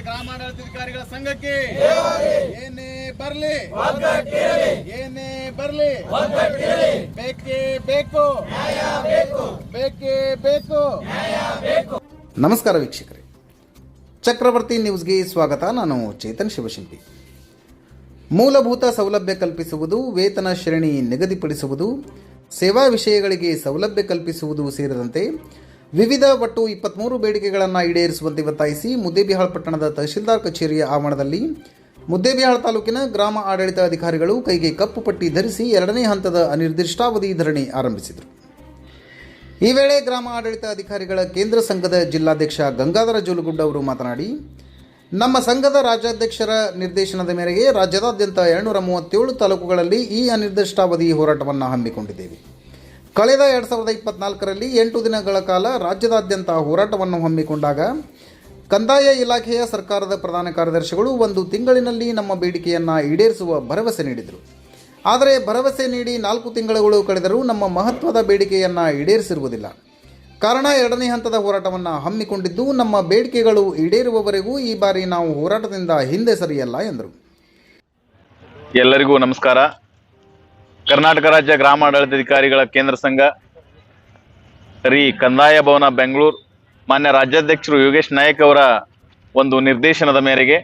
ರಾಜ್ಯ ಗ್ರಾಮಾಡಳಿತಾಧಿಕಾರಿಗಳ ಸಂಘಕ್ಕೆ ಏನೇ ಬರ್ಲಿ. ಏನೇ ಬರ್ಲಿ. ಬೇಕೇ ಬೇಕು. ಬೇಕೇ. ಬೇಕು ನಮಸ್ಕಾರ ವೀಕ್ಷಕರೇ. ಚಕ್ರವರ್ತಿ ನ್ಯೂಸ್ಗೆ ಸ್ವಾಗತ. ನಾನು ಚೇತನ್ ಶಿವಶಿಲ್ಪಿ ಮೂಲಭೂತ ಸೌಲಭ್ಯ ಕಲ್ಪಿಸುವುದು ವೇತನ ಶ್ರೇಣಿ ನಿಗದಿಪಡಿಸುವುದು ಸೇವಾ ವಿಷಯಗಳಿಗೆ ಸೌಲಭ್ಯ ಕಲ್ಪಿಸುವುದು ಸೇರಿದಂತೆ ವಿವಿಧ ಒಟ್ಟು ಇಪ್ಪತ್ತ್ಮೂರು ಬೇಡಿಕೆಗಳನ್ನು ಈಡೇರಿಸುವಂತೆ ಒತ್ತಾಯಿಸಿ ಮುದ್ದೇಬಿಹಾಳ್ ಪಟ್ಟಣದ ತಹಶೀಲ್ದಾರ್ ಕಚೇರಿಯ ಆವರಣದಲ್ಲಿ ಮುದ್ದೇಬಿಹಾಳ್ ತಾಲೂಕಿನ ಗ್ರಾಮ ಆಡಳಿತ ಅಧಿಕಾರಿಗಳು ಕೈಗೆ ಕಪ್ಪು ಪಟ್ಟಿ ಧರಿಸಿ ಎರಡನೇ ಹಂತದ ಅನಿರ್ದಿಷ್ಟಾವಧಿ ಧರಣಿ ಆರಂಭಿಸಿದರು. ಈ ವೇಳೆ ಗ್ರಾಮ ಆಡಳಿತ ಅಧಿಕಾರಿಗಳ ಕೇಂದ್ರ ಸಂಘದ ಜಿಲ್ಲಾಧ್ಯಕ್ಷ ಗಂಗಾಧರ ಜೋಲುಗುಡ್ಡ ಅವರು ಮಾತನಾಡಿ, ನಮ್ಮ ಸಂಘದ ರಾಜ್ಯಾಧ್ಯಕ್ಷರ ನಿರ್ದೇಶನದ ಮೇರೆಗೆ ರಾಜ್ಯದಾದ್ಯಂತ ಎರಡುನೂರ ಮೂವತ್ತೇಳು ತಾಲೂಕುಗಳಲ್ಲಿ ಈ ಅನಿರ್ದಿಷ್ಟಾವಧಿ ಹೋರಾಟವನ್ನು ಹಮ್ಮಿಕೊಂಡಿದ್ದೇವೆ. ಕಳೆದ ಎರಡು ಸಾವಿರದ ಇಪ್ಪತ್ನಾಲ್ಕರಲ್ಲಿ ಎಂಟು ದಿನಗಳ ಕಾಲ ರಾಜ್ಯದಾದ್ಯಂತ ಹೋರಾಟವನ್ನು ಹಮ್ಮಿಕೊಂಡಾಗ ಕಂದಾಯ ಇಲಾಖೆಯ ಸರ್ಕಾರದ ಪ್ರಧಾನ ಕಾರ್ಯದರ್ಶಿಗಳು ಒಂದು ತಿಂಗಳಿನಲ್ಲಿ ನಮ್ಮ ಬೇಡಿಕೆಯನ್ನು ಈಡೇರಿಸುವ ಭರವಸೆ ನೀಡಿದರು. ಆದರೆ ಭರವಸೆ ನೀಡಿ ನಾಲ್ಕು ತಿಂಗಳುಗಳು ಕಳೆದರೂ ನಮ್ಮ ಮಹತ್ವದ ಬೇಡಿಕೆಯನ್ನು ಈಡೇರಿಸಿರುವುದಿಲ್ಲ. ಕಾರಣ ಎರಡನೇ ಹಂತದ ಹೋರಾಟವನ್ನು ಹಮ್ಮಿಕೊಂಡಿದ್ದು, ನಮ್ಮ ಬೇಡಿಕೆಗಳು ಈಡೇರುವವರೆಗೂ ಈ ಬಾರಿ ನಾವು ಹೋರಾಟದಿಂದ ಹಿಂದೆ ಸರಿಯಲ್ಲ ಎಂದರು. ಎಲ್ಲರಿಗೂ ನಮಸ್ಕಾರ. ಕರ್ನಾಟಕ ರಾಜ್ಯ ಗ್ರಾಮಾಡಳಿತಾಧಿಕಾರಿಗಳ ಕೇಂದ್ರ ಸಂಘ ರೀ ಕಂದಾಯ ಭವನ ಬೆಂಗಳೂರು, ಮಾನ್ಯ ರಾಜ್ಯಾಧ್ಯಕ್ಷರು ಯೋಗೇಶ್ ನಾಯಕ್ ಅವರ ಒಂದು ನಿರ್ದೇಶನದ ಮೇರೆಗೆ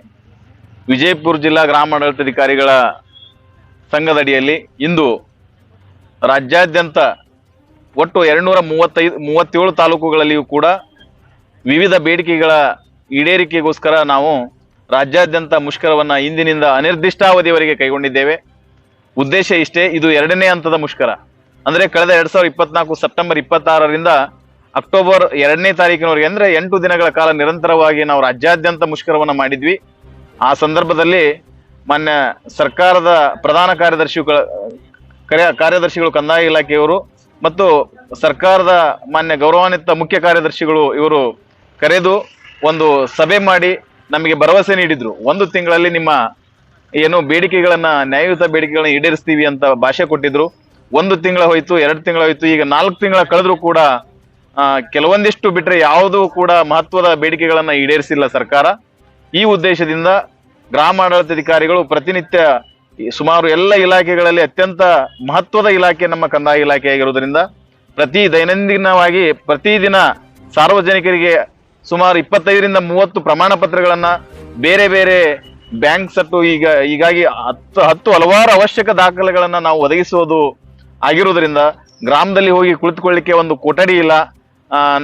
ವಿಜಯಪುರ ಜಿಲ್ಲಾ ಗ್ರಾಮಾಡಳಿತಾಧಿಕಾರಿಗಳ ಸಂಘದಡಿಯಲ್ಲಿ ಇಂದು ರಾಜ್ಯಾದ್ಯಂತ ಒಟ್ಟು ಎರಡುನೂರ ಮೂವತ್ತೈದು, ಮೂವತ್ತೇಳು ತಾಲೂಕುಗಳಲ್ಲಿಯೂ ಕೂಡ ವಿವಿಧ ಬೇಡಿಕೆಗಳ ಈಡೇರಿಕೆಗೋಸ್ಕರ ನಾವು ರಾಜ್ಯಾದ್ಯಂತ ಮುಷ್ಕರವನ್ನು ಇಂದಿನಿಂದ ಅನಿರ್ದಿಷ್ಟಾವಧಿಯವರೆಗೆ ಕೈಗೊಂಡಿದ್ದೇವೆ. ಉದ್ದೇಶ ಇಷ್ಟೇ, ಇದು ಎರಡನೇ ಹಂತದ ಮುಷ್ಕರ. ಅಂದ್ರೆ ಕಳೆದ ಎರಡ್ ಸಾವಿರದ ಇಪ್ಪತ್ನಾಲ್ಕು ಸೆಪ್ಟೆಂಬರ್ ಇಪ್ಪತ್ತಾರರಿಂದ ಅಕ್ಟೋಬರ್ ಎರಡನೇ ತಾರೀಕಿನವರೆಗೆ, ಅಂದ್ರೆ ಎಂಟು ದಿನಗಳ ಕಾಲ ನಿರಂತರವಾಗಿ ನಾವು ರಾಜ್ಯಾದ್ಯಂತ ಮುಷ್ಕರವನ್ನು ಮಾಡಿದ್ವಿ. ಆ ಸಂದರ್ಭದಲ್ಲಿ ಮಾನ್ಯ ಸರ್ಕಾರದ ಪ್ರಧಾನ ಕಾರ್ಯದರ್ಶಿಗಳ ಕಾರ್ಯ- ಕಾರ್ಯದರ್ಶಿಗಳು ಕಂದಾಯ ಇಲಾಖೆಯವರು ಮತ್ತು ಸರ್ಕಾರದ ಮಾನ್ಯ ಗೌರವಾನ್ವಿತ ಮುಖ್ಯ ಕಾರ್ಯದರ್ಶಿಗಳು ಇವರು ಕರೆದು ಒಂದು ಸಭೆ ಮಾಡಿ ನಮಗೆ ಭರವಸೆ ನೀಡಿದ್ರು. ಒಂದು ತಿಂಗಳಲ್ಲಿ ನಿಮ್ಮ ಏನು ಬೇಡಿಕೆಗಳನ್ನ, ನ್ಯಾಯಯುತ ಬೇಡಿಕೆಗಳನ್ನ ಈಡೇರಿಸ್ತೀವಿ ಅಂತ ಭಾಷೆ ಕೊಟ್ಟಿದ್ರು. ಒಂದು ತಿಂಗಳ ಹೋಯ್ತು, ಎರಡು ತಿಂಗಳ ಹೋಯ್ತು, ಈಗ ನಾಲ್ಕು ತಿಂಗಳ ಕಳೆದ್ರು ಕೂಡ ಕೆಲವೊಂದಿಷ್ಟು ಬಿಟ್ರೆ ಯಾವುದೂ ಕೂಡ ಮಹತ್ವದ ಬೇಡಿಕೆಗಳನ್ನ ಈಡೇರಿಸಿಲ್ಲ ಸರ್ಕಾರ. ಈ ಉದ್ದೇಶದಿಂದ ಗ್ರಾಮಾಡಳಿತಾಧಿಕಾರಿಗಳು ಪ್ರತಿನಿತ್ಯ ಸುಮಾರು ಎಲ್ಲ ಇಲಾಖೆಗಳಲ್ಲಿ ಅತ್ಯಂತ ಮಹತ್ವದ ಇಲಾಖೆ ನಮ್ಮ ಕಂದಾಯ ಇಲಾಖೆ ಆಗಿರುವುದರಿಂದ ಪ್ರತಿ ದೈನಂದಿನವಾಗಿ ಪ್ರತಿದಿನ ಸಾರ್ವಜನಿಕರಿಗೆ ಸುಮಾರು ಇಪ್ಪತ್ತೈದರಿಂದ ಮೂವತ್ತು ಪ್ರಮಾಣ ಪತ್ರಗಳನ್ನು ಬೇರೆ ಬೇರೆ ಬ್ಯಾಂಕ್ ಸಟ್ಟು ಈಗ ಹೀಗಾಗಿ ಹತ್ತು ಹತ್ತು ಹಲವಾರು ಅವಶ್ಯಕ ದಾಖಲೆಗಳನ್ನ ನಾವು ಒದಗಿಸೋದು ಆಗಿರೋದ್ರಿಂದ ಗ್ರಾಮದಲ್ಲಿ ಹೋಗಿ ಕುಳಿತುಕೊಳ್ಳಿಕ್ಕೆ ಒಂದು ಕೊಠಡಿ ಇಲ್ಲ.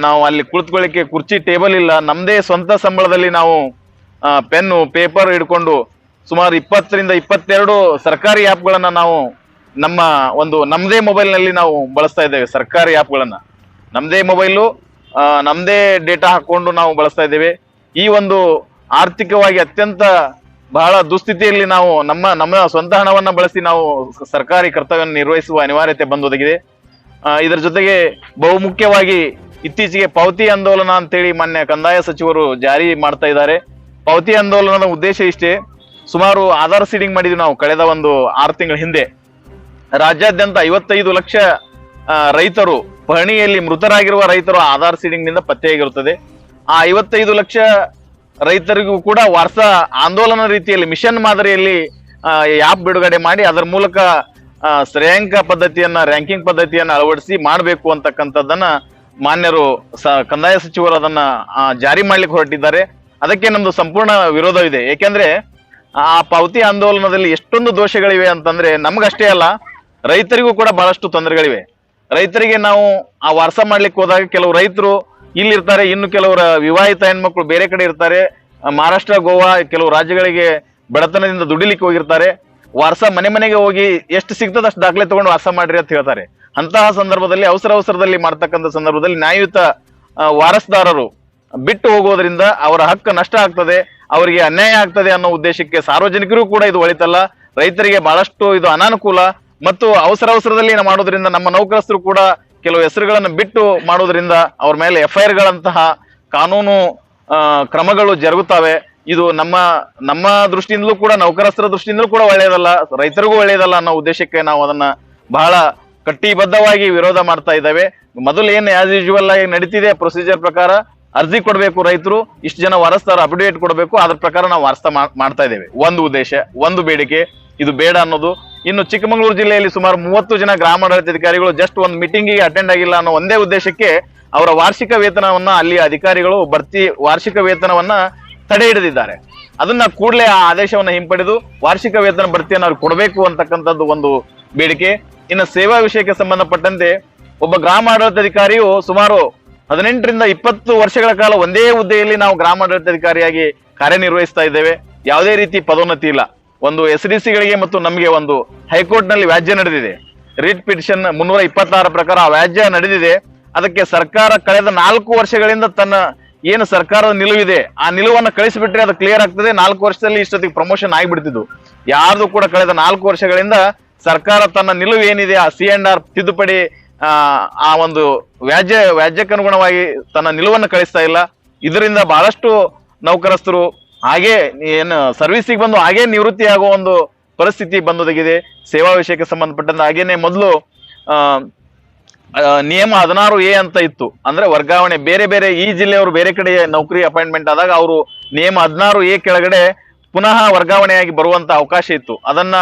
ನಾವು ಅಲ್ಲಿ ಕುಳಿತುಕೊಳ್ಳಿಕ್ಕೆ ಕುರ್ಚಿ ಟೇಬಲ್ ಇಲ್ಲ. ನಮ್ಮದೇ ಸ್ವಂತ ಸಂಬಳದಲ್ಲಿ ನಾವು ಪೆನ್ನು, ಪೇಪರ್ ಹಿಡ್ಕೊಂಡು ಸುಮಾರು ಇಪ್ಪತ್ತರಿಂದ ಇಪ್ಪತ್ತೆರಡು ಸರ್ಕಾರಿ ಆ್ಯಪ್ಗಳನ್ನು ನಾವು ನಮ್ಮ ಒಂದು ನಮ್ಮದೇ ಮೊಬೈಲ್ನಲ್ಲಿ ನಾವು ಬಳಸ್ತಾ ಇದ್ದೇವೆ, ಸರ್ಕಾರಿ ಆ್ಯಪ್ಗಳನ್ನು ನಮ್ಮದೇ ಮೊಬೈಲು ನಮ್ಮದೇ ಡೇಟಾ ಹಾಕ್ಕೊಂಡು ನಾವು ಬಳಸ್ತಾ ಇದ್ದೇವೆ. ಈ ಒಂದು ಆರ್ಥಿಕವಾಗಿ ಅತ್ಯಂತ ಬಹಳ ದುಸ್ಥಿತಿಯಲ್ಲಿ ನಾವು ನಮ್ಮ ನಮ್ಮ ಸ್ವಂತ ಹಣವನ್ನ ಬಳಸಿ ನಾವು ಸರ್ಕಾರಿ ಕರ್ತವ್ಯ ನಿರ್ವಹಿಸುವ ಅನಿವಾರ್ಯತೆ ಬಂದೊದಗಿದೆ. ಇದರ ಜೊತೆಗೆ ಬಹುಮುಖ್ಯವಾಗಿ ಇತ್ತೀಚೆಗೆ ಪಾವತಿ ಆಂದೋಲನ ಅಂತೇಳಿ ಮಾನ್ಯ ಕಂದಾಯ ಸಚಿವರು ಜಾರಿ ಮಾಡ್ತಾ ಇದ್ದಾರೆ. ಪಾವತಿ ಆಂದೋಲನದ ಉದ್ದೇಶ ಇಷ್ಟೇ, ಸುಮಾರು ಆಧಾರ್ ಸೀಡಿಂಗ್ ಮಾಡಿದ್ವಿ ನಾವು ಕಳೆದ ಒಂದು ಆರು ತಿಂಗಳ ಹಿಂದೆ. ರಾಜ್ಯಾದ್ಯಂತ ಐವತ್ತೈದು ಲಕ್ಷ ರೈತರು, ಪಹಣಿಯಲ್ಲಿ ಮೃತರಾಗಿರುವ ರೈತರು ಆಧಾರ್ ಸೀಡಿಂಗ್ನಿಂದ ಪತ್ತೆಯಾಗಿರುತ್ತದೆ. ಆ ಐವತ್ತೈದು ಲಕ್ಷ ರೈತರಿಗೂ ಕೂಡ ವರ್ಷ ಆಂದೋಲನ ರೀತಿಯಲ್ಲಿ, ಮಿಷನ್ ಮಾದರಿಯಲ್ಲಿ ಆ್ಯಪ್ ಬಿಡುಗಡೆ ಮಾಡಿ ಅದರ ಮೂಲಕ ಶ್ರೇಯಾಂಕ ಪದ್ಧತಿಯನ್ನ ರ್ಯಾಂಕಿಂಗ್ ಪದ್ಧತಿಯನ್ನ ಅಳವಡಿಸಿ ಮಾಡಬೇಕು ಅಂತಕ್ಕಂಥದ್ದನ್ನ ಮಾನ್ಯರು ಸ, ಕಂದಾಯ ಸಚಿವರು ಅದನ್ನ ಜಾರಿ ಮಾಡ್ಲಿಕ್ಕೆ ಹೊರಟಿದ್ದಾರೆ. ಅದಕ್ಕೆ ನಮ್ದು ಸಂಪೂರ್ಣ ವಿರೋಧವಿದೆ. ಏಕೆಂದ್ರೆ, ಆ ಪಾವತಿ ಆಂದೋಲನದಲ್ಲಿ ಎಷ್ಟೊಂದು ದೋಷಗಳಿವೆ ಅಂತಂದ್ರೆ ನಮ್ಗಷ್ಟೇ ಅಲ್ಲ, ರೈತರಿಗೂ ಕೂಡ ಬಹಳಷ್ಟು ತೊಂದರೆಗಳಿವೆ. ರೈತರಿಗೆ ನಾವು ಆ ವಾರಸ ಮಾಡ್ಲಿಕ್ಕೆ ಹೋದಾಗ ಕೆಲವು ರೈತರು ಇಲ್ಲಿರ್ತಾರೆ, ಇನ್ನು ಕೆಲವರ ವಿವಾಹಿತ ಹೆಣ್ಮಕ್ಳು ಬೇರೆ ಕಡೆ ಇರ್ತಾರೆ. ಮಹಾರಾಷ್ಟ್ರ, ಗೋವಾ, ಕೆಲವು ರಾಜ್ಯಗಳಿಗೆ ಬಡತನದಿಂದ ದುಡಿಲಿಕ್ಕೆ ಹೋಗಿರ್ತಾರೆ. ವಾರಸ ಮನೆ ಮನೆಗೆ ಹೋಗಿ ಎಷ್ಟು ಸಿಗ್ತದ ಅಷ್ಟು ದಾಖಲೆ ತಗೊಂಡು ವಾಸ ಮಾಡ್ರಿ ಅಂತ ಹೇಳ್ತಾರೆ. ಅಂತಹ ಸಂದರ್ಭದಲ್ಲಿ, ಅವಸರ ಅವಸರದಲ್ಲಿ ಮಾಡ್ತಕ್ಕಂಥ ಸಂದರ್ಭದಲ್ಲಿ ನ್ಯಾಯಯುತ ವಾರಸ್ದಾರರು ಬಿಟ್ಟು ಹೋಗೋದ್ರಿಂದ ಅವರ ಹಕ್ಕು ನಷ್ಟ ಆಗ್ತದೆ, ಅವರಿಗೆ ಅನ್ಯಾಯ ಆಗ್ತದೆ ಅನ್ನೋ ಉದ್ದೇಶಕ್ಕೆ ಸಾರ್ವಜನಿಕರು ಕೂಡ ಇದು ಒಳಿತಲ್ಲ. ರೈತರಿಗೆ ಬಹಳಷ್ಟು ಇದು ಅನಾನುಕೂಲ ಮತ್ತು ಅವಸರ ಅವಸರದಲ್ಲಿ ಮಾಡೋದ್ರಿಂದ ನಮ್ಮ ನೌಕರಸ್ಥರು ಕೂಡ ಕೆಲವು ಹೆಸರುಗಳನ್ನು ಬಿಟ್ಟು ಮಾಡೋದ್ರಿಂದ ಅವ್ರ ಮೇಲೆ ಎಫ್ ಐ ಕಾನೂನು ಕ್ರಮಗಳು ಜರುಗುತ್ತವೆ. ಇದು ನಮ್ಮ ನಮ್ಮ ದೃಷ್ಟಿಯಿಂದಲೂ ಕೂಡ ನೌಕರಸ್ಥರ ದೃಷ್ಟಿಯಿಂದಲೂ ಕೂಡ ಒಳ್ಳೆಯದಲ್ಲ, ರೈತರಿಗೂ ಒಳ್ಳೆಯದಲ್ಲ ಅನ್ನೋ ಉದ್ದೇಶಕ್ಕೆ ನಾವು ಅದನ್ನ ಬಹಳ ಕಟ್ಟಿಬದ್ಧವಾಗಿ ವಿರೋಧ ಮಾಡ್ತಾ ಇದ್ದಾವೆ. ಮೊದಲು ಏನು ಆಸ್ ಯೂಶುವಲ್ ಆಗಿ ನಡೀತಿದೆ ಪ್ರೊಸೀಜರ್ ಪ್ರಕಾರ, ಅರ್ಜಿ ಕೊಡಬೇಕು ರೈತರು, ಇಷ್ಟು ಜನ ವಾರಸ್ತಾರ ಅಪ್ಡೇಟ್ ಕೊಡಬೇಕು, ಅದ್ರ ಪ್ರಕಾರ ನಾವು ವಾರಸ್ತ ಮಾಡ್ತಾ ಇದ್ದೇವೆ. ಒಂದು ಉದ್ದೇಶ, ಒಂದು ಬೇಡಿಕೆ, ಇದು ಬೇಡ ಅನ್ನೋದು ಇನ್ನು ಚಿಕ್ಕಮಗಳೂರು ಜಿಲ್ಲೆಯಲ್ಲಿ ಸುಮಾರು ಮೂವತ್ತು ಜನ ಗ್ರಾಮಾಡಳಿತಾಧಿಕಾರಿಗಳು ಜಸ್ಟ್ ಒಂದು ಮೀಟಿಂಗಿಗೆ ಅಟೆಂಡ್ ಆಗಿಲ್ಲ ಅನ್ನೋ ಒಂದೇ ಉದ್ದೇಶಕ್ಕೆ ಅವರ ವಾರ್ಷಿಕ ವೇತನವನ್ನ ಅಲ್ಲಿ ಅಧಿಕಾರಿಗಳು ಭರ್ತಿ ವಾರ್ಷಿಕ ವೇತನವನ್ನ ತಡೆ ಹಿಡಿದಿದ್ದಾರೆ. ಅದನ್ನ ಕೂಡಲೇ ಆ ಆದೇಶವನ್ನ ಹಿಂಪಡೆದು ವಾರ್ಷಿಕ ವೇತನ ಬಡ್ತಿಯನ್ನು ಅವ್ರು ಕೊಡಬೇಕು ಅಂತಕ್ಕಂಥದ್ದು ಒಂದು ಬೇಡಿಕೆ. ಇನ್ನು ಸೇವಾ ವಿಷಯಕ್ಕೆ ಸಂಬಂಧಪಟ್ಟಂತೆ ಒಬ್ಬ ಗ್ರಾಮಾಡಳಿತಾಧಿಕಾರಿಯು ಸುಮಾರು ಹದಿನೆಂಟರಿಂದ ಇಪ್ಪತ್ತು ವರ್ಷಗಳ ಕಾಲ ಒಂದೇ ಹುದ್ದೆಯಲ್ಲಿ ನಾವು ಗ್ರಾಮಾಡಳಿತಾಧಿಕಾರಿಯಾಗಿ ಕಾರ್ಯನಿರ್ವಹಿಸ್ತಾ ಇದ್ದೇವೆ. ಯಾವುದೇ ರೀತಿ ಪದೋನ್ನತಿ ಇಲ್ಲ. ಒಂದು ಎಸ್ ಡಿ ಸಿಗಳಿಗೆ ಮತ್ತು ನಮಗೆ ಒಂದು ಹೈಕೋರ್ಟ್ನಲ್ಲಿ ವ್ಯಾಜ್ಯ ನಡೆದಿದೆ. ರಿಟ್ ಪಿಟಿಷನ್ ಮುನ್ನೂರ ಇಪ್ಪತ್ತಾರ ಪ್ರಕಾರ ಆ ವ್ಯಾಜ್ಯ ನಡೆದಿದೆ. ಅದಕ್ಕೆ ಸರ್ಕಾರ ಕಳೆದ ನಾಲ್ಕು ವರ್ಷಗಳಿಂದ ತನ್ನ ಏನು ಸರ್ಕಾರದ ನಿಲುವಿದೆ, ಆ ನಿಲುವನ್ನು ಕಳಿಸಿಬಿಟ್ರೆ ಅದು ಕ್ಲಿಯರ್ ಆಗ್ತದೆ. ನಾಲ್ಕು ವರ್ಷದಲ್ಲಿ ಇಷ್ಟೊತ್ತಿಗೆ ಪ್ರಮೋಷನ್ ಆಗಿಬಿಡ್ತಿದ್ದು. ಯಾರ್ದು ಕೂಡ ಕಳೆದ ನಾಲ್ಕು ವರ್ಷಗಳಿಂದ ಸರ್ಕಾರ ತನ್ನ ನಿಲುವು ಏನಿದೆ ಆ ಸಿ ಅಂಡ್ ಆರ್ ತಿದ್ದುಪಡಿ ಆ ಒಂದು ವ್ಯಾಜ್ಯ, ವ್ಯಾಜ್ಯಕ್ಕನುಗುಣವಾಗಿ ತನ್ನ ನಿಲುವನ್ನು ಕಳಿಸ್ತಾ ಇಲ್ಲ. ಇದರಿಂದ ಬಹಳಷ್ಟು ನೌಕರಸ್ಥರು ಹಾಗೆ ಏನು ಸರ್ವಿಸಿಗೆ ಬಂದು ಹಾಗೆ ನಿವೃತ್ತಿ ಆಗುವ ಒಂದು ಪರಿಸ್ಥಿತಿ ಬಂದೊದಗಿದೆ. ಸೇವಾ ವಿಷಯಕ್ಕೆ ಸಂಬಂಧಪಟ್ಟಂತೆ ಹಾಗೇನೆ ಮೊದಲು ನಿಯಮ ಹದಿನಾರು ಎ ಅಂತ ಇತ್ತು. ಅಂದ್ರೆ ವರ್ಗಾವಣೆ ಬೇರೆ ಬೇರೆ ಈ ಜಿಲ್ಲೆಯವರು ಬೇರೆ ಕಡೆ ನೌಕರಿ ಅಪಾಯಿಂಟ್ಮೆಂಟ್ ಆದಾಗ ಅವರು ನಿಯಮ ಹದಿನಾರು ಎ ಕೆಳಗಡೆ ಪುನಃ ವರ್ಗಾವಣೆಯಾಗಿ ಬರುವಂತ ಅವಕಾಶ ಇತ್ತು. ಅದನ್ನ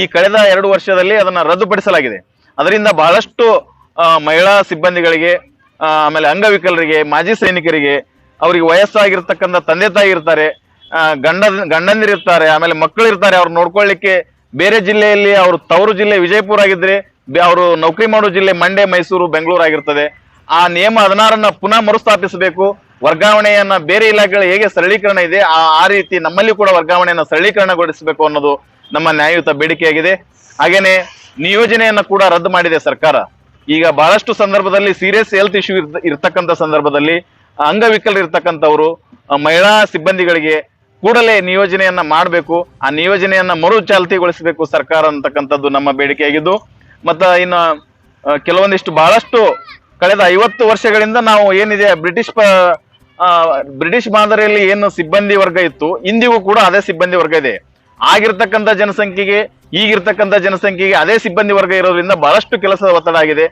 ಈ ಕಳೆದ ಎರಡು ವರ್ಷದಲ್ಲಿ ಅದನ್ನ ರದ್ದುಪಡಿಸಲಾಗಿದೆ. ಅದರಿಂದ ಬಹಳಷ್ಟು ಮಹಿಳಾ ಸಿಬ್ಬಂದಿಗಳಿಗೆ ಆಮೇಲೆ ಅಂಗವಿಕಲರಿಗೆ, ಮಾಜಿ ಸೈನಿಕರಿಗೆ, ಅವರಿಗೆ ವಯಸ್ಸಾಗಿರ್ತಕ್ಕಂಥ ತಂದೆ ತಾಯಿ ಇರ್ತಾರೆ. ಗಂಡ ಗಂಡಂದಿರಿರ್ತಾರೆ ಆಮೇಲೆ ಮಕ್ಕಳು ಇರ್ತಾರೆ, ಅವ್ರು ನೋಡ್ಕೊಳ್ಳಿಕ್ಕೆ ಬೇರೆ ಜಿಲ್ಲೆಯಲ್ಲಿ ಅವರು ತವರು ಜಿಲ್ಲೆ ವಿಜಯಪುರ ಆಗಿದ್ರೆ ಅವರು ನೌಕರಿ ಮಾಡೋ ಜಿಲ್ಲೆ ಮಂಡ್ಯ, ಮೈಸೂರು, ಬೆಂಗಳೂರು ಆಗಿರ್ತದೆ. ಆ ನಿಯಮ ಹದಿನಾರನ್ನ ಪುನಃ ಮರುಸ್ಥಾಪಿಸಬೇಕು. ವರ್ಗಾವಣೆಯನ್ನ ಬೇರೆ ಇಲಾಖೆಗಳ ಹೇಗೆ ಸರಳೀಕರಣ ಇದೆ, ಆ ರೀತಿ ನಮ್ಮಲ್ಲಿ ಕೂಡ ವರ್ಗಾವಣೆಯನ್ನ ಸರಳೀಕರಣಗೊಳಿಸಬೇಕು ಅನ್ನೋದು ನಮ್ಮ ನ್ಯಾಯಯುತ ಬೇಡಿಕೆಯಾಗಿದೆ. ಹಾಗೇನೆ ನಿಯೋಜನೆಯನ್ನ ಕೂಡ ರದ್ದು ಮಾಡಿದೆ ಸರ್ಕಾರ. ಈಗ ಬಹಳಷ್ಟು ಸಂದರ್ಭದಲ್ಲಿ ಸೀರಿಯಸ್ ಹೆಲ್ತ್ ಇಶ್ಯೂ ಇರ್ತಕ್ಕಂಥ ಸಂದರ್ಭದಲ್ಲಿ ಅಂಗವಿಕಲರು ಇರ್ತಕ್ಕಂಥವ್ರು ಮಹಿಳಾ ಸಿಬ್ಬಂದಿಗಳಿಗೆ ಕೂಡಲೇ ನಿಯೋಜನೆಯನ್ನ ಮಾಡಬೇಕು. ಆ ನಿಯೋಜನೆಯನ್ನ ಮರು ಚಾಲ್ತಿಗೊಳಿಸಬೇಕು ಸರ್ಕಾರ ಅಂತಕ್ಕಂಥದ್ದು ನಮ್ಮ ಬೇಡಿಕೆಯಾಗಿದ್ದು. ಮತ್ತ ಇನ್ನು ಕೆಲವೊಂದಿಷ್ಟು ಬಹಳಷ್ಟು ಕಳೆದ ಐವತ್ತು ವರ್ಷಗಳಿಂದ ನಾವು ಏನಿದೆ, ಬ್ರಿಟಿಷ್ ಬ್ರಿಟಿಷ್ ಮಾದರಿಯಲ್ಲಿ ಏನು ಸಿಬ್ಬಂದಿ ವರ್ಗ ಇತ್ತು, ಇಂದಿಗೂ ಕೂಡ ಅದೇ ಸಿಬ್ಬಂದಿ ವರ್ಗ ಇದೆ. ಆಗಿರ್ತಕ್ಕಂಥ ಜನಸಂಖ್ಯೆಗೆ, ಈಗಿರ್ತಕ್ಕಂಥ ಜನಸಂಖ್ಯೆಗೆ ಅದೇ ಸಿಬ್ಬಂದಿ ವರ್ಗ ಇರೋದ್ರಿಂದ ಬಹಳಷ್ಟು ಕೆಲಸದ ಒತ್ತಡ ಆಗಿದೆ.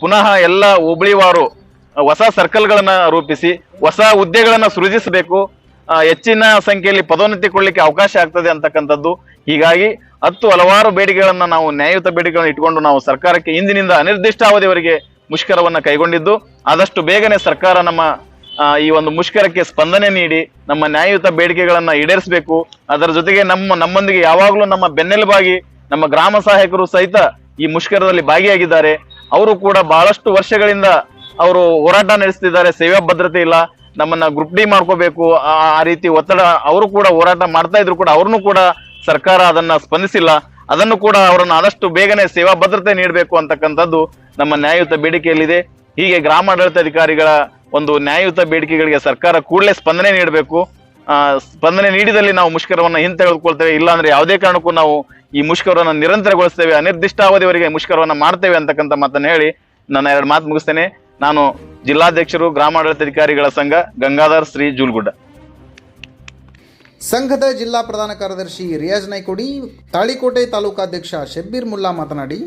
ಪುನಃ ಎಲ್ಲ ಹೋಬಳಿವಾರು, ಹೊಸ ಸರ್ಕಲ್ಗಳನ್ನ ರೂಪಿಸಿ, ಹೊಸ ಹುದ್ದೆಗಳನ್ನ ಸೃಜಿಸಬೇಕು. ಹೆಚ್ಚಿನ ಸಂಖ್ಯೆಯಲ್ಲಿ ಪದೋನ್ನತಿ ಕೊಡಲಿಕ್ಕೆ ಅವಕಾಶ ಆಗ್ತದೆ ಅಂತಕ್ಕಂಥದ್ದು. ಹೀಗಾಗಿ ಹತ್ತು ಹಲವಾರು ಬೇಡಿಕೆಗಳನ್ನ ನಾವು ನ್ಯಾಯಯುತ ಬೇಡಿಕೆಗಳನ್ನು ಇಟ್ಕೊಂಡು ನಾವು ಸರ್ಕಾರಕ್ಕೆ ಇಂದಿನಿಂದ ಅನಿರ್ದಿಷ್ಟಾವಧಿವರೆಗೆ ಮುಷ್ಕರವನ್ನ ಕೈಗೊಂಡಿದ್ದು. ಆದಷ್ಟು ಬೇಗನೆ ಸರ್ಕಾರ ನಮ್ಮ ಈ ಒಂದು ಮುಷ್ಕರಕ್ಕೆ ಸ್ಪಂದನೆ ನೀಡಿ ನಮ್ಮ ನ್ಯಾಯಯುತ ಬೇಡಿಕೆಗಳನ್ನ ಈಡೇರಿಸಬೇಕು. ಅದರ ಜೊತೆಗೆ ನಮ್ಮ, ನಮ್ಮೊಂದಿಗೆ ಯಾವಾಗಲೂ ನಮ್ಮ ಬೆನ್ನೆಲುಬಾಗಿ ನಮ್ಮ ಗ್ರಾಮ ಸಹಾಯಕರು ಸಹಿತ ಈ ಮುಷ್ಕರದಲ್ಲಿ ಭಾಗಿಯಾಗಿದ್ದಾರೆ. ಅವರು ಕೂಡ ಬಹಳಷ್ಟು ವರ್ಷಗಳಿಂದ ಅವರು ಹೋರಾಟ ನಡೆಸ್ತಿದ್ದಾರೆ. ಸೇವಾ ಭದ್ರತೆ ಇಲ್ಲ. ನಮ್ಮನ್ನ ಗ್ರೂಪ್ ಡಿ ಮಾಡ್ಕೋಬೇಕು, ಆ ರೀತಿ ಒತ್ತಡ ಅವರು ಕೂಡ ಹೋರಾಟ ಮಾಡ್ತಾ ಇದ್ರು ಕೂಡ, ಅವ್ರನ್ನು ಕೂಡ ಸರ್ಕಾರ ಅದನ್ನ ಸ್ಪಂದಿಸಿಲ್ಲ. ಅದನ್ನು ಕೂಡ ಅವರನ್ನು ಆದಷ್ಟು ಬೇಗನೆ ಸೇವಾ ಭದ್ರತೆ ನೀಡಬೇಕು ಅಂತಕ್ಕಂಥದ್ದು ನಮ್ಮ ನ್ಯಾಯಯುತ ಬೇಡಿಕೆಯಲ್ಲಿದೆ. ಹೀಗೆ ಗ್ರಾಮಾಡಳಿತಾಧಿಕಾರಿಗಳ ಒಂದು ನ್ಯಾಯಯುತ ಬೇಡಿಕೆಗಳಿಗೆ ಸರ್ಕಾರ ಕೂಡಲೇ ಸ್ಪಂದನೆ ನೀಡಬೇಕು. ಸ್ಪಂದನೆ ನೀಡಿದಲ್ಲಿ ನಾವು ಮುಷ್ಕರವನ್ನ ಹಿಂತೆಗೆದುಕೊಳ್ತೇವೆ. ಇಲ್ಲಾಂದ್ರೆ ಯಾವುದೇ ಕಾರಣಕ್ಕೂ ನಾವು ಈ ಮುಷ್ಕರವನ್ನ ನಿರಂತರಗೊಳಿಸ್ತೇವೆ. ಅನಿರ್ದಿಷ್ಟಾವಧಿವರೆಗೆ ಮುಷ್ಕರವನ್ನ ಮಾಡ್ತೇವೆ ಅಂತಕ್ಕಂಥ ಮಾತನ್ನು ಹೇಳಿ ನನ್ನ ಎರಡು ಮಾತು ಮುಗಿಸ್ತೇನೆ. ನಾನು ಜಿಲ್ಲಾಧ್ಯಕ್ಷರು, ಗ್ರಾಮಾಡಳಿತಾಧಿಕಾರಿಗಳ ಸಂಘ, ಗಂಗಾಧರ್ ಶ್ರೀ ಜೂಲ್ಗುಡ್ಡ. ಸಂಘದ ಜಿಲ್ಲಾ ಪ್ರಧಾನ ಕಾರ್ಯದರ್ಶಿ ರಿಯಾಜ್ ನಾಯ್ಕೋಡಿ, ತಾಳಿಕೋಟೆ ತಾಲೂಕಾಧ್ಯಕ್ಷ ಶಬ್ಬೀರ್ ಮುಲ್ಲಾ ಮಾತನಾಡಿ,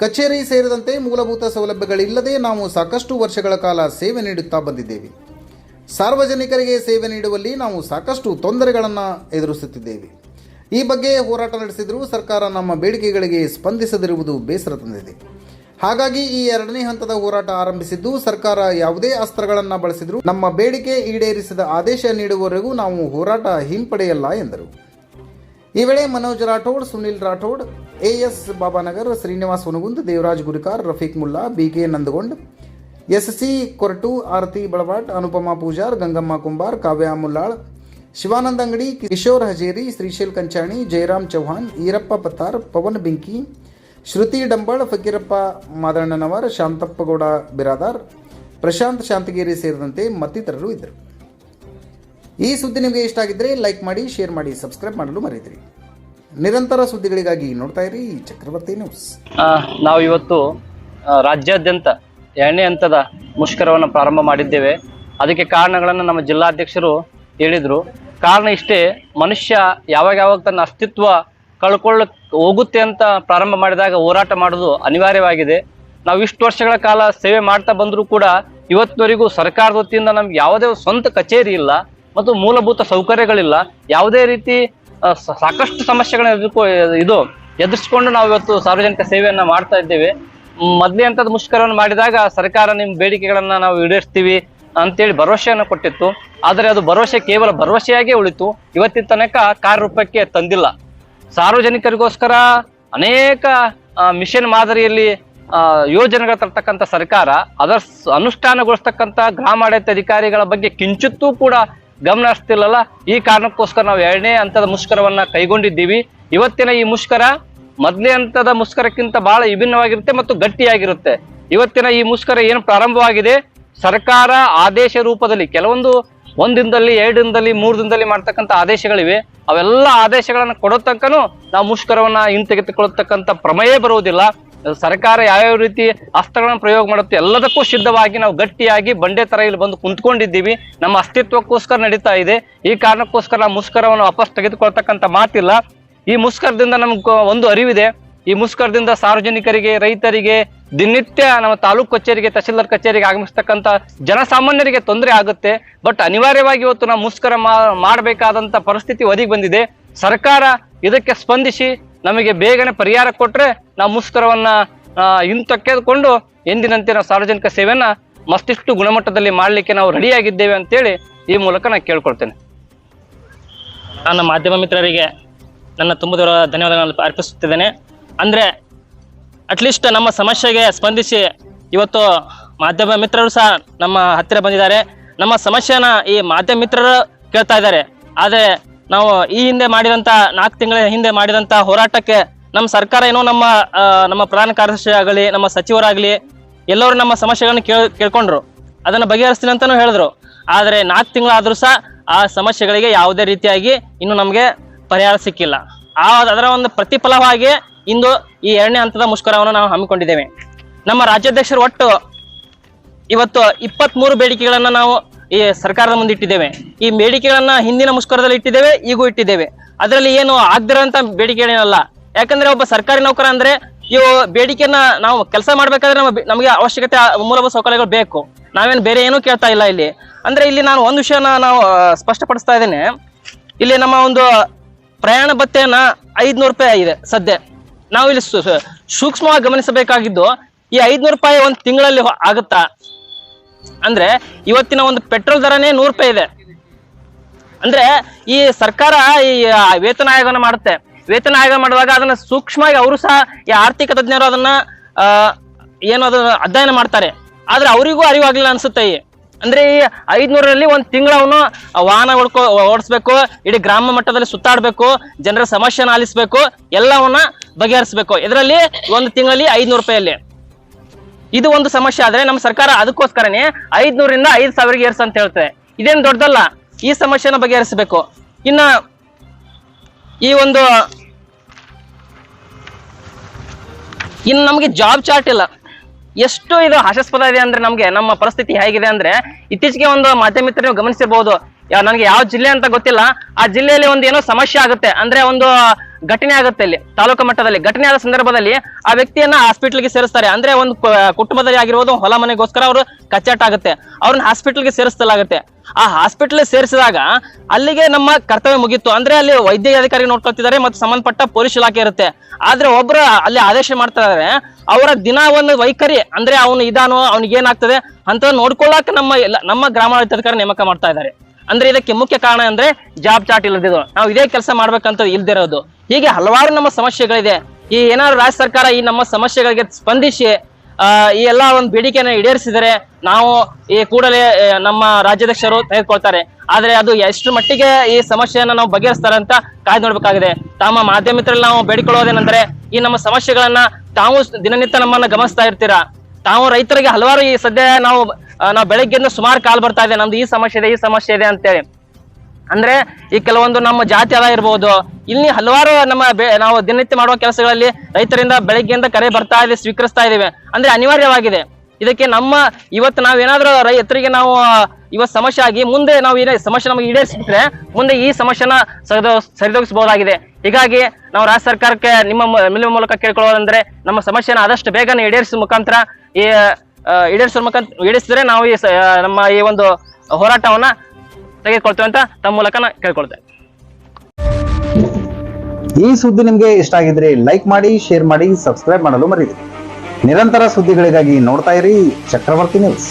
ಕಚೇರಿ ಸೇರಿದಂತೆ ಮೂಲಭೂತ ಸೌಲಭ್ಯಗಳಿಲ್ಲದೆ ನಾವು ಸಾಕಷ್ಟು ವರ್ಷಗಳ ಕಾಲ ಸೇವೆ ನೀಡುತ್ತಾ ಬಂದಿದ್ದೇವೆ. ಸಾರ್ವಜನಿಕರಿಗೆ ಸೇವೆ ನೀಡುವಲ್ಲಿ ನಾವು ಸಾಕಷ್ಟು ತೊಂದರೆಗಳನ್ನು ಎದುರಿಸುತ್ತಿದ್ದೇವೆ. ಈ ಬಗ್ಗೆ ಹೋರಾಟ ನಡೆಸಿದರೂ ಸರ್ಕಾರ ನಮ್ಮ ಬೇಡಿಕೆಗಳಿಗೆ ಸ್ಪಂದಿಸದಿರುವುದು ಬೇಸರ ತಂದಿದೆ. ಹಾಗಾಗಿ ಈ ಎರಡನೇ ಹಂತದ ಹೋರಾಟ ಆರಂಭಿಸಿದ್ದು, ಸರ್ಕಾರ ಯಾವುದೇ ಅಸ್ತ್ರಗಳನ್ನು ಬಳಸಿದ್ರು ನಮ್ಮ ಬೇಡಿಕೆ ಈಡೇರಿಸಿದ ಆದೇಶ ನೀಡುವವರೆಗೂ ನಾವು ಹೋರಾಟ ಹಿಂಪಡೆಯಲ್ಲ ಎಂದರು. ಈ ವೇಳೆ Manoj Rathod, Sunil Rathod, A S Babanagar, Srinivas Hunagund, Devaraj Gurikar, Rafiq Mulla, B K Nandagond, S C Koratu, Arati Balavat Anupama Pujar, Gangamma Kumbar, Kavya Mullal, Shivananda Angadi, Kishore Hajeri, Shrishail ಕಂಚಾಣಿ, Jayaram Chauhan, Irappa Pattar, Pavan ಬಿಂಕಿ ಶ್ರುತಿ ಡಂಬಾಳ, ಫಕೀರಪ್ಪ ಮಾದಣ್ಣನವರ, ಶಾಂತಪ್ಪಗೌಡ ಬಿರಾದಾರ್, ಪ್ರಶಾಂತ್ ಶಾಂತಗಿರಿ ಸೇರಿದಂತೆ ಮತ್ತಿತರರು ಇದ್ದರು. ಈ ಸುದ್ದಿ ನಿಮಗೆ ಇಷ್ಟ ಆಗಿದ್ದರೆ like ಮಾಡಿ, share ಮಾಡಿ, ಸಬ್ಸ್ಕ್ರೈಬ್ ಮಾಡಲು ಮರೆಯಿರಿ. ನಿರಂತರ ಸುದ್ದಿಗಳಿಗಾಗಿ ನೋಡ್ತಾ ಇರಿ ಚಕ್ರವರ್ತಿ ನ್ಯೂಸ್. ನಾವು ಇವತ್ತು ರಾಜ್ಯಾದ್ಯಂತ ಎರಡನೇ ಹಂತದ ಮುಷ್ಕರವನ್ನು ಪ್ರಾರಂಭ ಮಾಡಿದ್ದೇವೆ. ಅದಕ್ಕೆ ಕಾರಣಗಳನ್ನು ನಮ್ಮ ಜಿಲ್ಲಾಧ್ಯಕ್ಷರು ಹೇಳಿದರು. ಕಾರಣ ಇಷ್ಟೇ, ಮನುಷ್ಯ ಯಾವಾಗ ಯಾವಾಗ ತನ್ನ ಅಸ್ತಿತ್ವ ಕಳ್ಕೊಳ್ಳ ಹೋಗುತ್ತೆ ಅಂತ ಪ್ರಾರಂಭ ಮಾಡಿದಾಗ ಹೋರಾಟ ಮಾಡೋದು ಅನಿವಾರ್ಯವಾಗಿದೆ. ನಾವು ಇಷ್ಟು ವರ್ಷಗಳ ಕಾಲ ಸೇವೆ ಮಾಡ್ತಾ ಬಂದರೂ ಕೂಡ ಇವತ್ತಿನವರೆಗೂ ಸರ್ಕಾರದ ವತಿಯಿಂದ ನಮ್ಗೆ ಯಾವುದೇ ಸ್ವಂತ ಕಚೇರಿ ಇಲ್ಲ ಮತ್ತು ಮೂಲಭೂತ ಸೌಕರ್ಯಗಳಿಲ್ಲ. ಯಾವುದೇ ರೀತಿ ಸಾಕಷ್ಟು ಸಮಸ್ಯೆಗಳನ್ನ ಎದುರ್ಕೊ, ಇದು ಎದುರಿಸ್ಕೊಂಡು ನಾವು ಇವತ್ತು ಸಾರ್ವಜನಿಕ ಸೇವೆಯನ್ನು ಮಾಡ್ತಾ ಇದ್ದೇವೆ. ಮೊದಲೇ ಅಂತದ್ ಮುಷ್ಕರವನ್ನು ಮಾಡಿದಾಗ ಸರ್ಕಾರ ನಿಮ್ಮ ಬೇಡಿಕೆಗಳನ್ನು ನಾವು ಈಡೇರಿಸ್ತೀವಿ ಅಂತೇಳಿ ಭರವಸೆಯನ್ನು ಕೊಟ್ಟಿತ್ತು. ಆದರೆ ಅದು ಭರವಸೆ ಕೇವಲ ಭರವಸೆಯಾಗೇ ಉಳಿತು. ಇವತ್ತಿನ ತನಕ ಕಾರ್ಯರೂಪಕ್ಕೆ ತಂದಿಲ್ಲ. ಸಾರ್ವಜನಿಕರಿಗೋಸ್ಕರ ಅನೇಕ ಮಿಷನ್ ಮಾದರಿಯಲ್ಲಿ ಯೋಜನೆಗಳು ತರ್ತಕ್ಕಂಥ ಸರ್ಕಾರ ಅದರ ಅನುಷ್ಠಾನಗೊಳಿಸ್ತಕ್ಕಂಥ ಗ್ರಾಮಾಡಳಿತ ಅಧಿಕಾರಿಗಳ ಬಗ್ಗೆ ಕಿಂಚಿತ್ತೂ ಕೂಡ ಗಮನ ಹರಿಸ್ತಿಲ್ಲಲ್ಲ. ಈ ಕಾರಣಕ್ಕೋಸ್ಕರ ನಾವು ಎರಡನೇ ಹಂತದ ಮುಷ್ಕರವನ್ನ ಕೈಗೊಂಡಿದ್ದೀವಿ. ಇವತ್ತಿನ ಈ ಮುಷ್ಕರ ಮೊದಲನೇ ಹಂತದ ಮುಷ್ಕರಕ್ಕಿಂತ ಬಹಳ ವಿಭಿನ್ನವಾಗಿರುತ್ತೆ ಮತ್ತು ಗಟ್ಟಿಯಾಗಿರುತ್ತೆ. ಇವತ್ತಿನ ಈ ಮುಷ್ಕರ ಏನು ಪ್ರಾರಂಭವಾಗಿದೆ? ಸರ್ಕಾರ ಆದೇಶ ರೂಪದಲ್ಲಿ ಕೆಲವೊಂದು ಒಂದ್ ದಿನದಲ್ಲಿ ಎರಡು ದಿನದಲ್ಲಿ ಮೂರು ದಿನದಲ್ಲಿ ಮಾಡ್ತಕ್ಕಂಥ ಆದೇಶಗಳಿವೆ. ಅವೆಲ್ಲ ಆದೇಶಗಳನ್ನು ಕೊಡೋ ತನಕನೂ ನಾವು ಮುಷ್ಕರವನ್ನ ಹಿಂತೆಗೆದುಕೊಳ್ಳತಕ್ಕಂಥ ಪ್ರಮೇಯ ಬರುವುದಿಲ್ಲ. ಸರ್ಕಾರ ಯಾವ್ಯಾವ ರೀತಿ ಅಸ್ತ್ರಗಳನ್ನು ಪ್ರಯೋಗ ಮಾಡುತ್ತೆ ಎಲ್ಲದಕ್ಕೂ ಸಿದ್ಧವಾಗಿ ನಾವು ಗಟ್ಟಿಯಾಗಿ ಬಂಡೆ ತರ ಇಲ್ಲಿ ಬಂದು ಕುಂತ್ಕೊಂಡಿದ್ದೀವಿ. ನಮ್ಮ ಅಸ್ತಿತ್ವಕ್ಕೋಸ್ಕರ ನಡೀತಾ ಇದೆ. ಈ ಕಾರಣಕ್ಕೋಸ್ಕರ ನಾವು ಮುಷ್ಕರವನ್ನು ವಾಪಸ್ ತೆಗೆದುಕೊಳ್ತಕ್ಕಂಥ ಮಾತಿಲ್ಲ. ಈ ಮುಷ್ಕರದಿಂದ ನಮ್ಗೆ ಒಂದು ಅರಿವಿದೆ. ಈ ಮುಷ್ಕರದಿಂದ ಸಾರ್ವಜನಿಕರಿಗೆ, ರೈತರಿಗೆ, ದಿನನಿತ್ಯ ನಮ್ಮ ತಾಲೂಕು ಕಚೇರಿಗೆ ತಹಶೀಲ್ದಾರ್ ಕಚೇರಿಗೆ ಆಗಮಿಸ್ತಕ್ಕಂಥ ಜನಸಾಮಾನ್ಯರಿಗೆ ತೊಂದರೆ ಆಗುತ್ತೆ. ಬಟ್ ಅನಿವಾರ್ಯವಾಗಿ ಇವತ್ತು ನಾವು ಮುಷ್ಕರ ಮಾ- ಮಾಡಬೇಕಾದಂತ ಪರಿಸ್ಥಿತಿ ಒದಗಿ ಬಂದಿದೆ. ಸರ್ಕಾರ ಇದಕ್ಕೆ ಸ್ಪಂದಿಸಿ ನಮಗೆ ಬೇಗನೆ ಪರಿಹಾರ ಕೊಟ್ರೆ ನಾವು ಮುಷ್ಕರವನ್ನ ಹಿಂತಕ್ಕೆದುಕೊಂಡು ಎಂದಿನಂತೆ ನಾವು ಸಾರ್ವಜನಿಕ ಸೇವೆಯನ್ನ ಮತ್ತಿಷ್ಟು ಗುಣಮಟ್ಟದಲ್ಲಿ ಮಾಡಲಿಕ್ಕೆ ನಾವು ರೆಡಿಯಾಗಿದ್ದೇವೆ ಅಂತೇಳಿ ಈ ಮೂಲಕ ನಾನು ಕೇಳ್ಕೊಳ್ತೇನೆ. ನನ್ನ ಮಾಧ್ಯಮ ಮಿತ್ರರಿಗೆ ನನ್ನ ತುಂಬ ಧನ್ಯವಾದಗಳನ್ನು ಅರ್ಪಿಸುತ್ತಿದ್ದೇನೆ. ಅಂದರೆ ಅಟ್ಲೀಸ್ಟ್ ನಮ್ಮ ಸಮಸ್ಯೆಗೆ ಸ್ಪಂದಿಸಿ. ಇವತ್ತು ಮಾಧ್ಯಮ ಮಿತ್ರರು ಸಹ ನಮ್ಮ ಹತ್ತಿರ ಬಂದಿದ್ದಾರೆ. ನಮ್ಮ ಸಮಸ್ಯೆನ ಈ ಮಾಧ್ಯಮ ಮಿತ್ರರು ಕೇಳ್ತಾ ಇದ್ದಾರೆ. ಆದರೆ ನಾವು ಈ ಹಿಂದೆ ಮಾಡಿದಂಥ ನಾಲ್ಕು ತಿಂಗಳ ಹಿಂದೆ ಮಾಡಿದಂಥ ಹೋರಾಟಕ್ಕೆ ನಮ್ಮ ಸರ್ಕಾರ ಏನೋ ನಮ್ಮ ನಮ್ಮ ಪ್ರಧಾನ ಕಾರ್ಯದರ್ಶಿ ಆಗಲಿ, ನಮ್ಮ ಸಚಿವರಾಗಲಿ ಎಲ್ಲರೂ ನಮ್ಮ ಸಮಸ್ಯೆಗಳನ್ನು ಕೇಳ್, ಕೇಳ್ಕೊಂಡ್ರು. ಅದನ್ನು ಬಗೆಹರಿಸ್ತೀನಿ ಅಂತಲೂ ಹೇಳಿದ್ರು. ಆದರೆ ನಾಲ್ಕು ತಿಂಗಳಾದರೂ ಸಹ ಆ ಸಮಸ್ಯೆಗಳಿಗೆ ಯಾವುದೇ ರೀತಿಯಾಗಿ ಇನ್ನು ನಮಗೆ ಪರಿಹಾರ ಸಿಕ್ಕಿಲ್ಲ. ಆ, ಅದರ ಒಂದು ಪ್ರತಿಫಲವಾಗಿ ಇಂದು ಈ ಎರಡನೇ ಹಂತದ ಮುಷ್ಕರವನ್ನು ನಾವು ಹಮ್ಮಿಕೊಂಡಿದ್ದೇವೆ. ನಮ್ಮ ರಾಜ್ಯಾಧ್ಯಕ್ಷರು ಒಟ್ಟು ಇವತ್ತು ಇಪ್ಪತ್ಮೂರು ಬೇಡಿಕೆಗಳನ್ನು ನಾವು ಈ ಸರ್ಕಾರದ ಮುಂದೆ ಇಟ್ಟಿದ್ದೇವೆ. ಈ ಬೇಡಿಕೆಗಳನ್ನು ಹಿಂದಿನ ಮುಷ್ಕರದಲ್ಲಿ ಇಟ್ಟಿದ್ದೇವೆ, ಈಗೂ ಇಟ್ಟಿದ್ದೇವೆ. ಅದರಲ್ಲಿ ಏನು ಆಗದಿರೋಂಥ ಬೇಡಿಕೆಗಳೇನಲ್ಲ. ಯಾಕಂದ್ರೆ ಒಬ್ಬ ಸರ್ಕಾರಿ ನೌಕರ ಅಂದರೆ ಇವು ಬೇಡಿಕೆಯನ್ನು ನಾವು ಕೆಲಸ ಮಾಡಬೇಕಾದ್ರೆ ನಮ್ಮ ನಮಗೆ ಅವಶ್ಯಕತೆ, ಮೂಲಭೂತ ಸೌಕರ್ಯಗಳು ಬೇಕು. ನಾವೇನು ಬೇರೆ ಏನೂ ಕೇಳ್ತಾ ಇಲ್ಲ ಇಲ್ಲಿ. ಅಂದ್ರೆ ಇಲ್ಲಿ ನಾನು ಒಂದು ವಿಷಯನ ನಾವು ಸ್ಪಷ್ಟಪಡಿಸ್ತಾ ಇದ್ದೇನೆ. ಇಲ್ಲಿ ನಮ್ಮ ಒಂದು ಪ್ರಯಾಣ ಭತ್ತೆಯನ್ನು ಐದುನೂರು ರೂಪಾಯಿ ಆಗಿದೆ ಸದ್ಯ. ನಾವು ಇಲ್ಲಿ ಸೂಕ್ಷ್ಮವಾಗಿ ಗಮನಿಸಬೇಕಾಗಿದ್ದು ಈ ಐದ್ನೂರು ರೂಪಾಯಿ ಒಂದು ತಿಂಗಳಲ್ಲಿ ಆಗುತ್ತಾ? ಅಂದ್ರೆ ಇವತ್ತಿನ ಒಂದು ಪೆಟ್ರೋಲ್ ದರನೇ ನೂರು ರೂಪಾಯಿ ಇದೆ. ಅಂದ್ರೆ ಈ ಸರ್ಕಾರ ಈ ವೇತನ ಆಯೋಗನ ಮಾಡುತ್ತೆ. ವೇತನ ಆಯೋಗ ಮಾಡುವಾಗ ಅದನ್ನ ಸೂಕ್ಷ್ಮವಾಗಿ ಅವರು ಸಹ ಈ ಆರ್ಥಿಕ ತಜ್ಞರು ಅದನ್ನ ಏನು ಅದು ಅಧ್ಯಯನ ಮಾಡ್ತಾರೆ. ಆದ್ರೆ ಅವರಿಗೂ ಅರಿವಾಗ್ಲಿಲ್ಲ ಅನ್ಸುತ್ತೆ ಈ. ಅಂದ್ರೆ ಈ ಐದ್ನೂರಲ್ಲಿ ಒಂದ್ ತಿಂಗಳ ಅವನು ವಾಹನ ಓಡಿಸ್ಬೇಕು, ಇಡೀ ಗ್ರಾಮ ಮಟ್ಟದಲ್ಲಿ ಸುತ್ತಾಡ್ಬೇಕು, ಜನರ ಸಮಸ್ಯೆನ ಆಲಿಸ್ಬೇಕು, ಎಲ್ಲವನ್ನ ಬಗೆಹರಿಸ್ಬೇಕು. ಇದರಲ್ಲಿ ಒಂದು ತಿಂಗಳಲ್ಲಿ ಐದ್ನೂರು ರೂಪಾಯಲ್ಲಿ. ಇದು ಒಂದು ಸಮಸ್ಯೆ ಆದ್ರೆ ನಮ್ಮ ಸರ್ಕಾರ ಅದಕ್ಕೋಸ್ಕರನೇ ಐದ್ನೂರಿಂದ ಐದ್ ಸಾವಿರ ಏರ್ಸ್ ಅಂತ ಹೇಳ್ತೇವೆ ಇದೇನು ದೊಡ್ಡದಲ್ಲ, ಈ ಸಮಸ್ಯೆನ ಬಗೆಹರಿಸಬೇಕು. ಇನ್ನ ಈ ಒಂದು, ಇನ್ನು ನಮಗೆ ಜಾಬ್ ಚಾರ್ಟ್ ಇಲ್ಲ. ಎಷ್ಟು ಇದು ಹಾಸ್ಯಾಸ್ಪದ ಇದೆ ಅಂದ್ರೆ ನಮ್ಗೆ, ನಮ್ಮ ಪರಿಸ್ಥಿತಿ ಹೇಗಿದೆ ಅಂದ್ರೆ ಇತ್ತೀಚೆಗೆ ಒಂದು ಮಾಧ್ಯಮ ನೀವು ಗಮನಿಸಿರ್ಬಹುದು ಯಾ- ನನಗೆ ಯಾವ ಜಿಲ್ಲೆ ಅಂತ ಗೊತ್ತಿಲ್ಲ. ಆ ಜಿಲ್ಲೆಯಲ್ಲಿ ಒಂದು ಏನೋ ಸಮಸ್ಯೆ ಆಗುತ್ತೆ. ಅಂದ್ರೆ ಒಂದು ಘಟನೆ ಆಗುತ್ತೆ ಅಲ್ಲಿ, ತಾಲೂಕು ಮಟ್ಟದಲ್ಲಿ. ಘಟನೆ ಆದ ಸಂದರ್ಭದಲ್ಲಿ ಆ ವ್ಯಕ್ತಿಯನ್ನ ಹಾಸ್ಪಿಟಲ್ಗೆ ಸೇರಿಸ್ತಾರೆ. ಅಂದ್ರೆ ಒಂದು ಕುಟುಂಬದಲ್ಲಿ ಆಗಿರ್ಬೋದು, ಹೊಲ ಮನೆಗೋಸ್ಕರ ಅವರು ಕಚ್ಚಾಟ ಆಗುತ್ತೆ. ಅವ್ರನ್ನ ಹಾಸ್ಪಿಟಲ್ಗೆ ಸೇರಿಸಲಾಗುತ್ತೆ ಆ ಹಾಸ್ಪಿಟಲ್ ಸೇರಿಸಿದಾಗ ಅಲ್ಲಿಗೆ ನಮ್ಮ ಕರ್ತವ್ಯ ಮುಗಿತ್ತು ಅಂದ್ರೆ ಅಲ್ಲಿ ವೈದ್ಯ ಅಧಿಕಾರಿ ನೋಡ್ಕೊಳ್ತಿದ್ದಾರೆ ಮತ್ತು ಸಂಬಂಧಪಟ್ಟ ಪೊಲೀಸ್ ಇಲಾಖೆ ಇರುತ್ತೆ. ಆದ್ರೆ ಒಬ್ರು ಅಲ್ಲಿ ಆದೇಶ ಮಾಡ್ತಾ ಇದಾರೆ, ಅವರ ದಿನ ಒಂದು ವೈಖರಿ, ಅಂದ್ರೆ ಅವನು ಇದಾನೋ, ಅವ್ನಿಗೆ ಏನಾಗ್ತದೆ ಅಂತ ನೋಡ್ಕೊಳ್ಳಾಕ ನಮ್ಮ ನಮ್ಮ ಗ್ರಾಮಾಡಳಿತಾಧಿಕಾರಿ ನೇಮಕ ಮಾಡ್ತಾ ಇದ್ದಾರೆ ಅಂದ್ರೆ ಇದಕ್ಕೆ ಮುಖ್ಯ ಕಾರಣ ಅಂದ್ರೆ ಜಾಬ್ ಚಾಟ್ ಇಲ್ಲದಿದ್ದು ನಾವು ಇದೇ ಕೆಲಸ ಮಾಡ್ಬೇಕಂತ ಇಲ್ದಿರೋದು. ಹೀಗೆ ಹಲವಾರು ನಮ್ಮ ಸಮಸ್ಯೆಗಳಿದೆ. ಈ ಏನಾದ್ರು ರಾಜ್ಯ ಸರ್ಕಾರ ಈ ನಮ್ಮ ಸಮಸ್ಯೆಗಳಿಗೆ ಸ್ಪಂದಿಸಿ ಈ ಎಲ್ಲಾ ಒಂದು ಬೇಡಿಕೆಯನ್ನು ಈಡೇರಿಸಿದರೆ ನಾವು ಈ ಕೂಡಲೇ ನಮ್ಮ ರಾಜ್ಯಾಧ್ಯಕ್ಷರು ತೆಗೆದುಕೊಳ್ತಾರೆ. ಆದರೆ ಅದು ಎಷ್ಟು ಮಟ್ಟಿಗೆ ಈ ಸಮಸ್ಯೆಯನ್ನು ನಾವು ಬಗೆಹರಿಸ್ತಾರೆ ಅಂತ ಕಾಯ್ದು ನೋಡಬೇಕಾಗಿದೆ. ತಮ್ಮ ಮಾಧ್ಯಮ ಮಿತ್ರರಲ್ಲಿ ನಾವು ಬೇಡಿಕೊಳ್ಳೋದೇನೆಂದರೆ, ಈ ನಮ್ಮ ಸಮಸ್ಯೆಗಳನ್ನ ತಾವು ದಿನನಿತ್ಯ ನಮ್ಮನ್ನ ಗಮನಿಸ್ತಾ ಇರ್ತೀರಾ? ತಾವು ರೈತರಿಗೆ ಹಲವಾರು ಈ ಸದ್ಯ ನಾವು ನಾವು ಬೆಳಗ್ಗೆಯಿಂದ ಸುಮಾರು ಕಾಲ್ ಬರ್ತಾ ಇದೆ. ನಮ್ದು ಈ ಸಮಸ್ಯೆ ಇದೆ, ಈ ಸಮಸ್ಯೆ ಇದೆ ಅಂತೇಳಿ. ಅಂದ್ರೆ ಈ ಕೆಲವೊಂದು ನಮ್ಮ ಜಾತಿ ಆದಾಯ ಇರ್ಬೋದು. ಇಲ್ಲಿ ಹಲವಾರು ನಮ್ಮ ನಾವು ದಿನನಿತ್ಯ ಮಾಡುವ ಕೆಲಸಗಳಲ್ಲಿ ರೈತರಿಂದ ಬೆಳಗ್ಗೆಯಿಂದ ಕರೆ ಬರ್ತಾ ಇದೆ, ಸ್ವೀಕರಿಸ್ತಾ ಇದ್ದೇವೆ. ಅಂದ್ರೆ ಅನಿವಾರ್ಯವಾಗಿದೆ. ಇದಕ್ಕೆ ನಮ್ಮ, ಇವತ್ತು ನಾವೇನಾದ್ರೂ ರೈತರಿಗೆ ನಾವು ಇವತ್ತು ಸಮಸ್ಯೆ ಆಗಿ ಮುಂದೆ ನಾವು ಏನೇ ಸಮಸ್ಯೆ ನಮಗೆ ಈಡೇರಿಸಿದ್ರೆ ಮುಂದೆ ಈ ಸಮಸ್ಯೆನ ಸರಿದೋ, ಸರಿದೋಗಿಸಬಹುದಾಗಿದೆ. ಹೀಗಾಗಿ ನಾವು ರಾಜ್ಯ ಸರ್ಕಾರಕ್ಕೆ ನಿಮ್ಮ ನಿಮ್ಮ ಮೂಲಕ ಕೇಳ್ಕೊಳ್ಳೋದಂದ್ರೆ ನಮ್ಮ ಸಮಸ್ಯೆನ ಆದಷ್ಟು ಬೇಗನೆ ಈಡೇರಿಸುವ ಮುಖಾಂತರ ಈ ಈಡೇರಿಸೋ ಮುಖಾಂತರ, ಈಡೇರಿಸಿದ್ರೆ ನಾವು ಈ ನಮ್ಮ ಈ ಒಂದು ಹೋರಾಟವನ್ನ ತೆಗೆದುಕೊಳ್ತೇವೆ ಅಂತ ತಮ್ಮ ಮೂಲಕ ನಾ ಕೇಳ್ಕೊಳ್ತೇನೆ ಈ ಸುದ್ದಿ ನಿಮಗೆ ಇಷ್ಟ ಆಗಿದ್ರೆ ಲೈಕ್ ಮಾಡಿ ಶೇರ್ ಮಾಡಿ ಸಬ್ಸ್ಕ್ರೈಬ್ ಮಾಡಲು ಮರೀರಿ ನಿರಂತರ ಸುದ್ದಿಗಳಿಗಾಗಿ ನೋಡ್ತಾ ಇರಿ ಚಕ್ರವರ್ತಿ ನ್ಯೂಸ್